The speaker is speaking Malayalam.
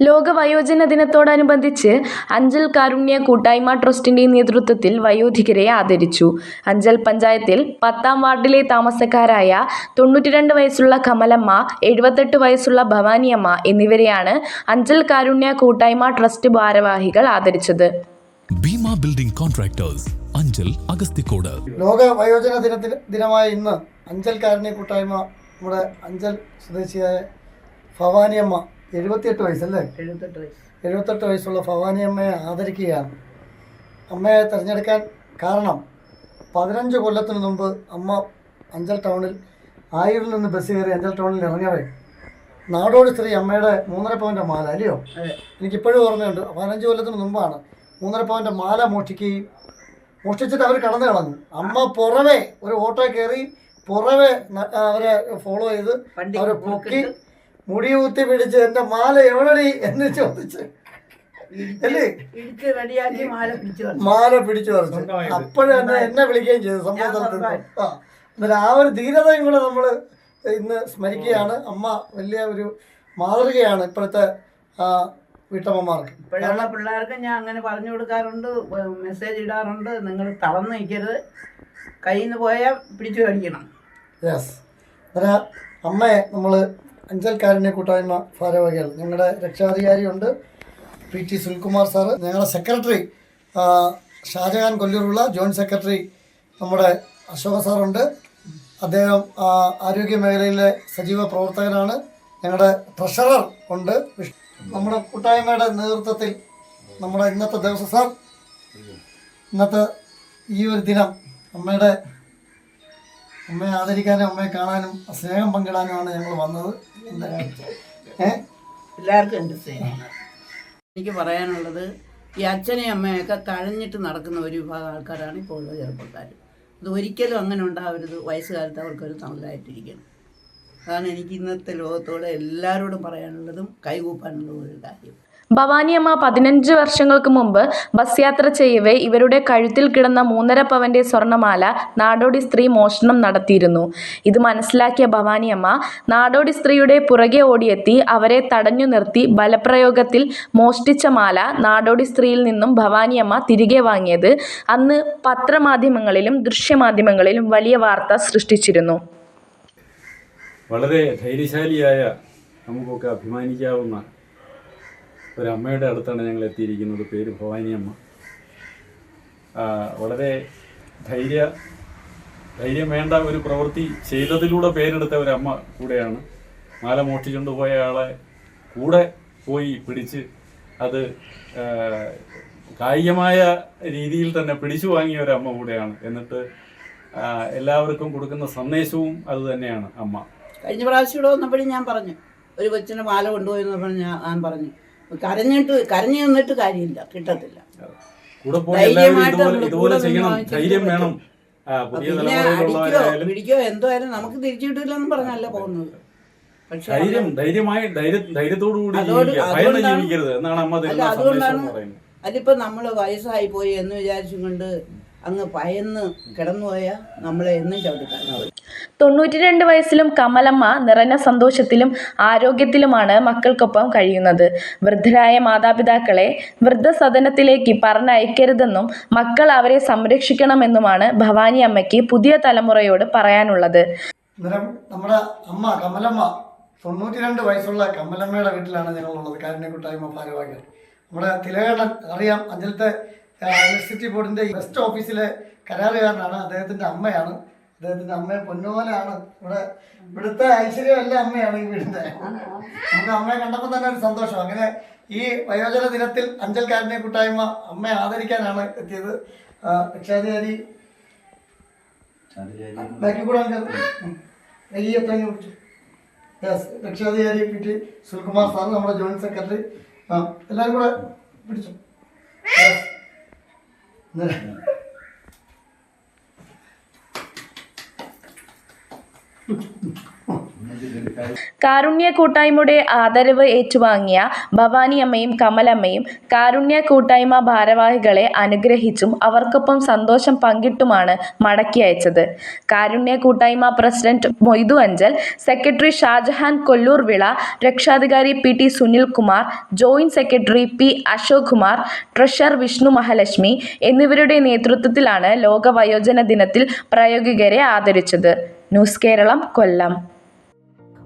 ലോക വയോജന ദിനത്തോടനുബന്ധിച്ച് അഞ്ചൽ കാരുണ്യ കൂട്ടായ്മ ട്രസ്റ്റിന്റെ നേതൃത്വത്തിൽ വയോധികരെ ആദരിച്ചു. അഞ്ചൽ പഞ്ചായത്തിൽ പത്താം വാർഡിലെ താമസക്കാരായ തൊണ്ണൂറ്റിരണ്ട് വയസ്സുള്ള കമലമ്മ എഴുപത്തെട്ട് വയസ്സുള്ള ഭവാനിയമ്മ എന്നിവരെയാണ് അഞ്ചൽ കാരുണ്യ കൂട്ടായ്മ ട്രസ്റ്റ് ഭാരവാഹികൾ ആദരിച്ചത്. ഭീമ ബിൽഡിംഗ് കോൺട്രാക്ടേഴ്സ് അഞ്ചൽ അഗസ്തിക്കോട് ലോക വയോജന ദിനത്തിൽ ദിനമായ ഇന്ന് അഞ്ചൽ കാരുണ്യ കൂട്ടായ്മ നമ്മുടെ അഞ്ചൽ സ്വദേശിയായ ഭവാനിയമ്മ എഴുപത്തിയെട്ട് വയസ്സല്ലേ? എഴുപത്തെട്ട് വയസ്സ്. എഴുപത്തെട്ട് വയസ്സുള്ള ഭവാനിയമ്മയെ ആദരിക്കുകയാണ്. അമ്മയെ തിരഞ്ഞെടുക്കാൻ കാരണം പതിനഞ്ച് കൊല്ലത്തിന് മുമ്പ് അമ്മ അഞ്ചൽ ടൗണിൽ ആയൂരിൽ നിന്ന് ബസ് കയറി അഞ്ചൽ ടൗണിൽ ഇറങ്ങവേ നാടോടി സ്ത്രീ അമ്മയുടെ മൂന്നര പവന്റെ മാല അല്ലയോ. എനിക്കിപ്പോഴും ഓർമ്മയുണ്ട്. പതിനഞ്ച് കൊല്ലത്തിന് മുമ്പാണ് മൂന്നര പവന്റെ മാല മോഷ്ടിക്കുകയും മോഷ്ടിച്ചിട്ട് അവർ കടന്നു കളഞ്ഞു. അമ്മ പുറവെ ഒരു ഓട്ടോ കയറി പുറവെ അവരെ ഫോളോ ചെയ്ത് അവരെ പൊക്കി മുടി കുത്തി പിടിച്ച് എന്റെ മാല എവിടെ എന്ന് ചോദിച്ച്. അല്ലേ? മാല പിടിച്ചു വന്നു മാല പിടിച്ചു പറിച്ചു. അപ്പോഴും എന്നെ വിളിക്കുകയും ചെയ്തു സ്ഥലത്ത്. സ്വന്തമായി. ആ. ഒരു ധീരതയും കൂടെ നമ്മൾ ഇന്ന് സ്മരിക്കുകയാണ്. അമ്മ വലിയ ഒരു മാതൃകയാണ് ഇപ്പോഴത്തെ ആ, വീട്ടമ്മമാർക്ക്. ഇപ്പോഴുള്ള പിള്ളേർക്ക് ഞാൻ അങ്ങനെ പറഞ്ഞു കൊടുക്കാറുണ്ട് മെസ്സേജ് ഇടാറുണ്ട്. നിങ്ങൾ തളർന്നു നിൽക്കരുത്. കയ്യിൽ നിന്ന് പോയാൽ പിടിച്ചു മേടിക്കണം. യെസ് അമ്മയെ നമ്മൾ അഞ്ചൽക്കാരന്റെ കൂട്ടായ്മ ഭാരവാഹികൾ. ഞങ്ങളുടെ രക്ഷാധികാരിയുണ്ട് പി ടി സുനിൽകുമാർ സാറ്. ഞങ്ങളുടെ സെക്രട്ടറി ഷാജഹാൻ കൊല്ലൂരുള്ള ജോയിന്റ് സെക്രട്ടറി നമ്മുടെ അശോക സാറുണ്ട്. അദ്ദേഹം ആരോഗ്യ മേഖലയിലെ സജീവ പ്രവർത്തകനാണ്. ഞങ്ങളുടെ ട്രഷറർ ഉണ്ട്. നമ്മുടെ കൂട്ടായ്മയുടെ നേതൃത്വത്തിൽ നമ്മുടെ ഇന്നത്തെ ദിവസം സാർ ഇന്നത്തെ ഈ ഒരു ദിനം അമ്മയുടെ അമ്മയെ ആദരിക്കാനും അമ്മയെ കാണാനും സ്നേഹം പങ്കിടാനുമാണ് ഞങ്ങൾ വന്നത്. എല്ലാവർക്കും എന്റെ സ്നേഹം എനിക്ക് പറയാനുള്ളത് ഈ അച്ഛനെയും അമ്മയൊക്കെ തഴഞ്ഞിട്ട് നടക്കുന്ന ഒരു വിഭാഗം ആൾക്കാരാണ് ഇപ്പോൾ ചെറുപ്പക്കാർ അത് ഒരിക്കലും അങ്ങനെ ഉണ്ടാവരുത്. വയസ്സുകാലത്ത് അവർക്കൊരു തമിഴായിട്ടിരിക്കണം. അതാണ് എനിക്ക് ഇന്നത്തെ ലോകത്തോടെ എല്ലാവരോടും പറയാനുള്ളതും കൈകൂപ്പാനുള്ളതും ഒരു കാര്യം. ഭവാനിയമ്മ പതിനഞ്ച് വർഷങ്ങൾക്ക് മുമ്പ് ബസ് യാത്ര ചെയ്യവേ ഇവരുടെ കഴുത്തിൽ കിടന്ന മൂന്നര പവന്റെ സ്വർണമാല നാടോടി സ്ത്രീ മോഷണം നടത്തിയിരുന്നു. ഇത് മനസ്സിലാക്കിയ ഭവാനിയമ്മ നാടോടി സ്ത്രീയുടെ പുറകെ ഓടിയെത്തി അവരെ തടഞ്ഞു നിർത്തി ബലപ്രയോഗത്തിൽ മോഷ്ടിച്ച മാല നാടോടി സ്ത്രീയിൽ നിന്നും ഭവാനിയമ്മ തിരികെ വാങ്ങിയത്. അന്ന് പത്രമാധ്യമങ്ങളിലും ദൃശ്യമാധ്യമങ്ങളിലും വലിയ വാർത്ത സൃഷ്ടിച്ചിരുന്നു. വളരെ ധൈര്യശാലിയായ നമുക്കൊക്കെ അഭിമാനിക്കാവുന്ന ഒരു അമ്മയുടെ അടുത്താണ് ഞങ്ങൾ എത്തിയിരിക്കുന്നത്. പേര് ഭവാനി അമ്മ. വളരെ ധൈര്യ ധൈര്യം വേണ്ട ഒരു പ്രവൃത്തി ചെയ്തതിലൂടെ പേരെടുത്ത ഒരു അമ്മ കൂടെയാണ്. മാല മോഷ്ടിച്ചുകൊണ്ട് പോയ ആളെ കൂടെ പോയി പിടിച്ച് അത് കായികമായ രീതിയിൽ തന്നെ പിടിച്ചു വാങ്ങിയ ഒരു അമ്മ കൂടെയാണ്. എന്നിട്ട് എല്ലാവർക്കും കൊടുക്കുന്ന സന്ദേശവും അത് തന്നെയാണ് അമ്മ. കഴിഞ്ഞ പ്രാവശ്യം ഇവിടെ വന്നപ്പോഴും ഞാൻ പറഞ്ഞു. ഒരു കൊച്ചിനെ മാല കൊണ്ടുപോയി ഞാൻ പറഞ്ഞു. കരഞ്ഞിട്ട് കരഞ്ഞു നിന്നിട്ട് കാര്യമില്ല കിട്ടത്തില്ല. കൂടെ പോയി എല്ലാവരും ധൈര്യമായിട്ട് ഇതുപോലെ നമ്മൾ ഇതുപോലെ കൂടെ ചെയ്യണം. നിന്ന് വാങ്ങിച്ചിട്ട് ധൈര്യം പറ്റും. വേണം. ആ, പുതിയ പിന്നെ അടിക്കോ തലമുറയിലുള്ളവരായാലും പിടിക്കോ എന്തോ ആയാലും നമുക്ക് തിരിച്ചു കിട്ടില്ലെന്ന് പറഞ്ഞല്ല പോകുന്നത്. പക്ഷെ ധൈര്യം ധൈര്യമായി ധൈര്യ ധൈര്യത്തോടു കൂടി അതോട് ജീവിക്കുക. ഭയന്ന് അതുകൊണ്ടാണ് ജീവിക്കരുത് എന്നാണ് അമ്മ അല്ല തരുന്ന സന്ദേശം അതുകൊണ്ടാണ് എന്ന് പറയുന്നത്. അതിപ്പോ നമ്മൾ വയസ്സായി പോയി എന്ന് വിചാരിച്ചും കൊണ്ട് അങ്ങ് ഭയന്ന് കിടന്നുപോയ നമ്മളെ എന്നും ചവിട്ടിക്കാണാവും തൊണ്ണൂറ്റിരണ്ട് വയസ്സിലും കമലമ്മ നിറഞ്ഞ സന്തോഷത്തിലും ആരോഗ്യത്തിലുമാണ് മക്കൾക്കൊപ്പം കഴിയുന്നത്. വൃദ്ധരായ മാതാപിതാക്കളെ വൃദ്ധസദനത്തിലേക്ക് പറഞ്ഞയക്കരുതെന്നും മക്കൾ അവരെ സംരക്ഷിക്കണമെന്നുമാണ് ഭവാനി അമ്മയ്ക്ക് പുതിയ തലമുറയോട് പറയാനുള്ളത്. നമ്മുടെ അമ്മ കമലമ്മ തൊണ്ണൂറ്റി രണ്ട് വയസ്സുള്ള കമലമ്മയുടെ വീട്ടിലാണ് ഞങ്ങളുള്ളത്. കാരുണ്യ കൂട്ടായ്മ ഭാരവാഹികൾ. നമ്മുടെ തിലകണ്ണൻ അറിയാം അഞ്ചലത്തെ ഇലക്ട്രിസിറ്റി ബോർഡിന്റെ വെസ്റ്റ് ഓഫീസിലെ കരാറുകാരനാണ്. അദ്ദേഹത്തിന്റെ അമ്മയാണ്. അദ്ദേഹത്തിന്റെ അമ്മയെ പൊന്നോലാണ് ഇവിടെ ഇവിടുത്തെ ഐശ്വര്യമല്ല അമ്മയാണ് ഈ വീടിന്റെ. നമുക്ക് അമ്മയെ കണ്ടപ്പോൾ തന്നെ ഒരു സന്തോഷം. അങ്ങനെ ഈ വയോജന ദിനത്തിൽ അഞ്ചൽക്കാരനെ കൂട്ടായ്മ അമ്മയെ ആദരിക്കാനാണ് എത്തിയത്. രക്ഷാധികാരി ബാക്കി കൂടെ അങ്ങ് ഉം. ഈ എത്രയും പിടിച്ചു യെസ് രക്ഷാധികാരി പി ടി സുൽകുമാർ സാർ നമ്മുടെ ജോയിന്റ് സെക്രട്ടറി. എല്ലാവരും കൂടെ പിടിച്ചു. 那是 കാരുണ്യ കൂട്ടായ്മയുടെ ആദരവ് ഏറ്റുവാങ്ങിയ ഭവാനിയമ്മയും കമലമ്മയും കാരുണ്യ കൂട്ടായ്മ ഭാരവാഹികളെ അനുഗ്രഹിച്ചും അവർക്കൊപ്പം സന്തോഷം പങ്കിട്ടുമാണ് മടക്കി അയച്ചത്. കാരുണ്യ കൂട്ടായ്മ പ്രസിഡന്റ് മൊയ്തു അഞ്ചൽ സെക്രട്ടറി ഷാജഹാൻ കൊല്ലൂർ വിള രക്ഷാധികാരി P T Sunilkumar joint secretary P Ashok Kumar treasurer Vishnu Mahalakshmi എന്നിവരുടെ നേതൃത്വത്തിലാണ് ലോക വയോജന ദിനത്തിൽ പ്രായോഗികരെ ആദരിച്ചത്. ന്യൂസ് കേരളം കൊല്ലം.